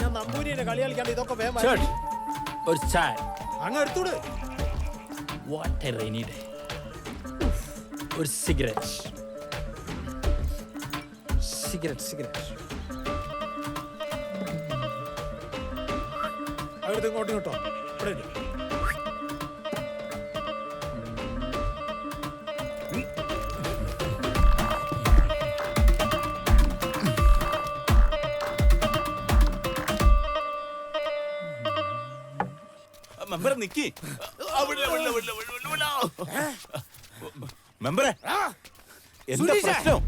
ഞാൻ നമ്പൂരിനെ കളി കളിക്കാണ്ട് ഇതൊക്കെ വേഗം ഷർട്ട് ഒരു ചായ. അങ്ങ് എടുത്തൂട് വാട്ട് എ റെയിനി ഡേ ഒരു സിഗരറ്റ് സിഗരറ്റ് സിഗരറ്റ് അവിടുത്തെ ഇങ്ങോട്ടും കേട്ടോ ഇവിടെ. മെമ്പറെ നിക്കി. മെമ്പറെ എന്താ പ്രശ്നം?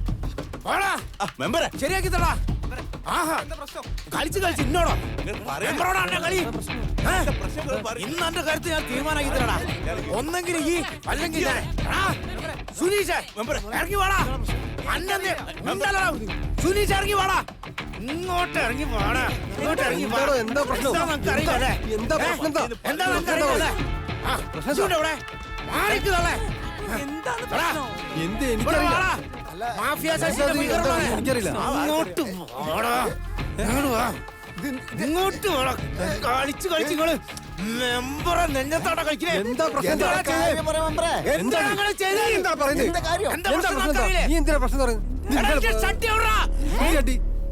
മെമ്പറെ. ശരിയാക്കി തടാ കളിച്ച് കളിച്ച് ഇന്നോടോ? കളി. ഇന്ന് എന്റെ കാര്യത്തിൽ ഞാൻ തീരുമാനമാക്കി തരടാ. ഒന്നെങ്കിൽ ഈ അല്ലെങ്കിൽ ഞാൻ. സുനീഷേ. ഇറങ്ങി വാടാ. അന്നെ സുനീഷ് ഇറങ്ങി വാടാ. ഇങ്ങോട്ട് ഇറങ്ങി വാടാ ഇങ്ങോട്ട് ഇറങ്ങി പോടാ എന്താ പ്രശ്നം? നമുക്ക് അറിയില്ലല്ലേ? എന്താ പ്രശ്നം എന്താ? നമുക്ക് അറിയില്ലേ സുനിയുടെ ഇവിടെ. മാറിക്ക് തള്ളേ. എടാ, എന്ത് എനിക്കറിയില്ല. മാഫിയ. ഇങ്ങോട്ട് വാടാ. ഇങ്ങോട്ട് വാ. ഇങ്ങോട്ട് വാടാ. കളിച്ച് കളിച്ച് നിങ്ങൾ മെമ്പറെ നെഞ്ഞത്തോടെ കളിക്കണേ എന്താ പ്രശ്നം? എന്താ പ്രശ്നം പ്രശ്നം എന്താ? പ്രശ്നം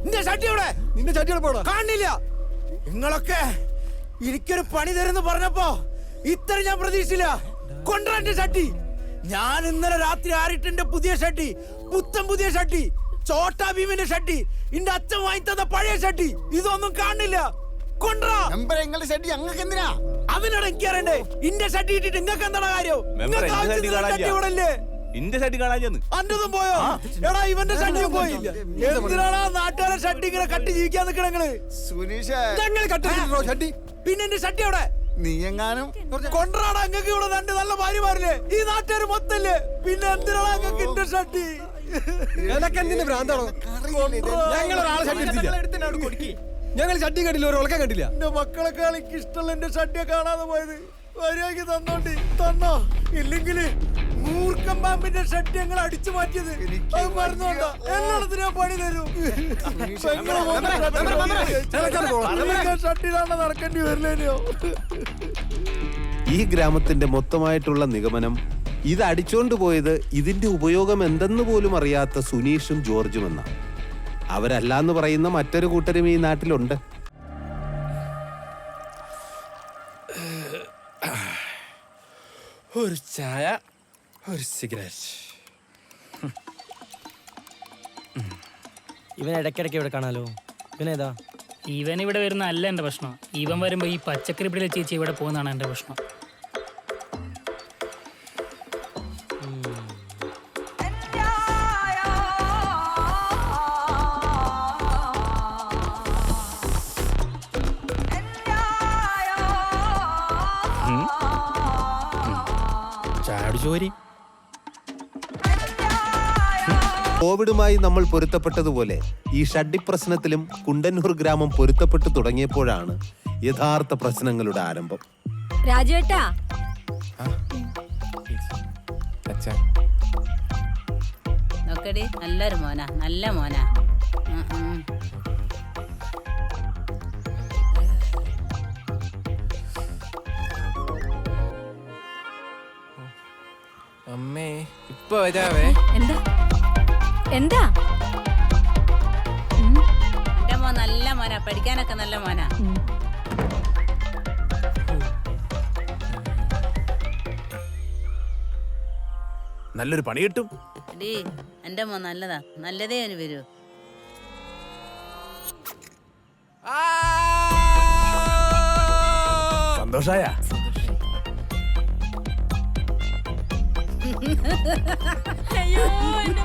നിന്റെ ചട്ടി ഇവിടെ നിന്റെ ചട്ടി എവിടെ? പോടാ കാണില്ല. നിങ്ങളൊക്കെ എനിക്കൊരു പണി തരുന്നു പറഞ്ഞപ്പോ ഇത്ര ഞാൻ പ്രതീക്ഷിച്ചില്ല. കൊണ്ടുവരന്റെ ഷട്ടി ഞാൻ ഇന്നലെ രാത്രി ആറിട്ടെന്റെ പുതിയ ഷട്ടി പുത്തൻ പുതിയ ഷട്ടി ചോട്ടാ ഭീമിന്റെ ഷട്ടി എന്റെ അച്ഛൻ വാങ്ങി തന്ന പഴയ ഷട്ടി ഇതൊന്നും കാണില്ല. കൊണ്ടുവരാ. നിങ്ങളുടെ ഷെഡി അങ്ങക്ക് എന്തിനാ? അതിനോട് എനിക്ക് അറിയണ്ടേ ഇന്റെ ഷട്ടി ഇട്ടിട്ട് നിങ്ങൾക്ക് എന്താണ് കാര്യം നിങ്ങൾക്ക് എന്റെ ഇവിടെ ഇന്റെ ഷട്ടി കാണാൻ ചെന്ന്. അന്റതും പോയോ? എടാ ഇവന്റെ ഷട്ടിയും പോയില്ല എന്തിനാടാ നാട്ടുകാരെ ഷട്ടി ഇങ്ങനെ കട്ടി ജീവിക്കാൻ നിക്കണങ്ങൾ സുനീഷ്. ഞങ്ങൾ കട്ടിട്ടോ ചട്ടി? പിന്നെ എന്റെ ഷട്ടി അവിടെ നീ എങ്ങാനും കൊണ്ടാടാ അങ്ങക്ക് ഇവിടെ രണ്ട് നല്ല ഭാര്യമാരില്ലേ? ഈ നാട്ടുകാർ മൊത്തല്ലേ പിന്നെ എന്തിനാടാ അങ്ങക്ക് ഇന്റെ ഷട്ടി എനക്ക് എന്തിന്റെ ഭ്രാന്താണോ? ഞങ്ങൾ ഒരാളെ ചട്ടി എടുത്തില്ല. ഞങ്ങൾ ചട്ടി കണ്ടില്ല ഒരു ഉളക്കം കണ്ടില്ല. എന്റെ മക്കളൊക്കെ എനിക്ക് ഇഷ്ടമല്ല എന്റെ ഷട്ടിയെ കാണാതെ പോയത്. വരിയാക്കി തന്നോണ്ടി. തന്നോ. ഇല്ലെങ്കിൽ മൂർഖം പാമ്പിന്റെ ഷട്ടി ഞങ്ങൾ അടിച്ചു മാറ്റിയത്. അത് മറന്നോണ്ടോ എല്ലായിടത്തും ഞാൻ പണി തരും? ഷട്ടിയിലാണ് നടക്കേണ്ടി വരില്ലേനോ ഈ ഗ്രാമത്തിന്റെ മൊത്തമായിട്ടുള്ള നിഗമനം ഇത് അടിച്ചോണ്ട് പോയത് ഇതിന്റെ ഉപയോഗം എന്തെന്ന് പോലും അറിയാത്ത സുനീഷും ജോർജും എന്ന അവരല്ലാന്ന് പറയുന്ന മറ്റൊരു കൂട്ടരും ഈ നാട്ടിലുണ്ട്. ഒരു ചായ ഒരു സിഗരറ്റ്. ഇവൻ ഇടയ്ക്കിടയ്ക്ക് ഇവിടെ കാണാലോ? ഇവനേതാ ഇവൻ ഇവിടെ വരുന്ന അല്ല എന്റെ പ്രശ്നം. ഇവൻ വരുമ്പോൾ ഈ പച്ചക്കറി പിടിയിലെ ചേച്ചി ഇവിടെ പോകുന്നതാണ് എന്റെ പ്രശ്നം. ചാടി കോവിഡുമായി നമ്മൾ പൊരുത്തപ്പെട്ടതുപോലെ ഈ ഷഡ്ഡി പ്രശ്നത്തിലും കുണ്ടന്നൂർ ഗ്രാമം പൊരുത്തപ്പെട്ടു തുടങ്ങിയപ്പോഴാണ് യഥാർത്ഥ പ്രശ്നങ്ങളുടെ ആരംഭം. രാജേട്ടാ. നോക്കടി നല്ലൊരു മോന നല്ല മോനാ. അമ്മേ ഇപ്പൊ വരാവേ. എന്താ? എന്താ? എന്റെ മോൻ നല്ല മോനാ പഠിക്കാനൊക്കെ നല്ല മോനാ. നല്ലൊരു പണി കിട്ടും. എടീ എന്റെ മോൻ നല്ലതാ. നല്ലതേ അവന് വരൂ. സന്തോഷായ? അയ്യോ എന്റെ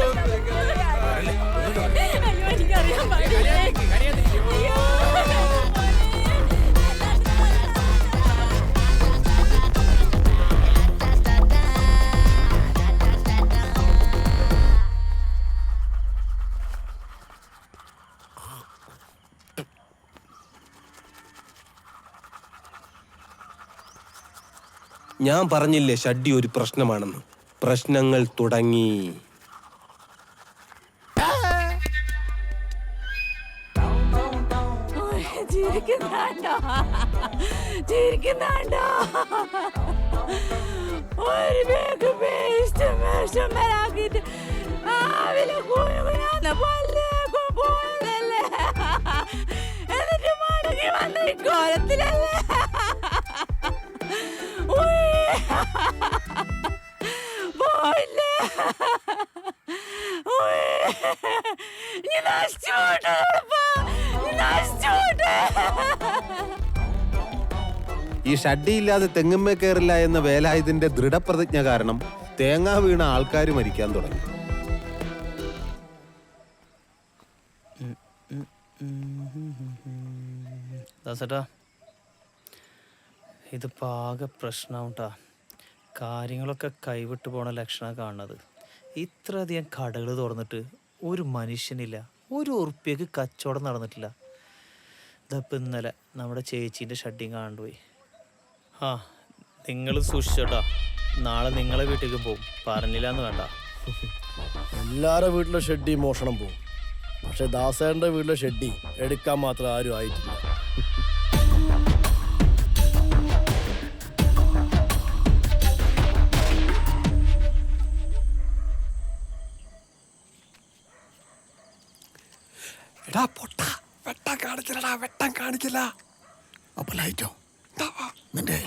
ഞാൻ പറഞ്ഞില്ലേ ഷഡ്ഡി ഒരു പ്രശ്നമാണെന്ന്. പ്രശ്നങ്ങൾ തുടങ്ങി. ഒരു എന്നിട്ട് മടങ്ങി നീ നശിച്ചു പോട്ടെ ഈ ഷഡ്ഡിയില്ലാതെ തെങ്ങുമ്മേ കയറില്ല എന്ന വേലായുധന്റെ ദൃഢപ്രതിജ്ഞ കാരണം തേങ്ങ വീണ ആൾക്കാർ മരിക്കാൻ തുടങ്ങി. ദാസേട്ടാ ഇതിപ്പോൾ ആകെ പ്രശ്നമാവും കാര്യങ്ങളൊക്കെ കൈവിട്ട് പോണ ലക്ഷണം കാണുന്നത്. ഇത്രയധികം കടകൾ തുറന്നിട്ട് ഒരു മനുഷ്യനില്ല ഒരു ഉറുപ്പ്യക്ക് കച്ചവടം നടന്നിട്ടില്ല. ഇതപ്പം ഇന്നലെ നമ്മുടെ ചേച്ചീന്റെ ഷഡ്ഡിങ് കാണുപോയി ആ നിങ്ങൾ സൂക്ഷിച്ചോട്ടാ നാളെ നിങ്ങളെ വീട്ടിലേക്ക് പോകും. പറഞ്ഞില്ല എന്ന് വേണ്ട. എല്ലാവരുടെ വീട്ടിലെ ഷെഡ്ഡി മോഷണം പോകും പക്ഷെ ദാസേന്റെ വീട്ടിലെ ഷെഡ്ഡി എടുക്കാൻ മാത്രം ആരും ആയിട്ടില്ല. കാണിച്ചില്ല അപ്പൊ ലൈറ്റോ നിന്റെ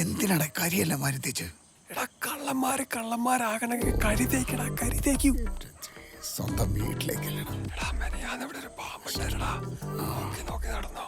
എന്തിനാണ് കരിയല്ല മരുത്തിച്ച് എടാ കള്ളന്മാര് കള്ളന്മാരാകണമെങ്കിൽ കരി തേക്കടാ കരി തേക്കൂ. സ്വന്തം വീട്ടിലേക്കല്ലടാ. എടാ മെനയാന്ന് ഇവിടെ ഒരു പാമ്പുണ്ടായിരുടാ നോക്കി നോക്കി നടന്നോ.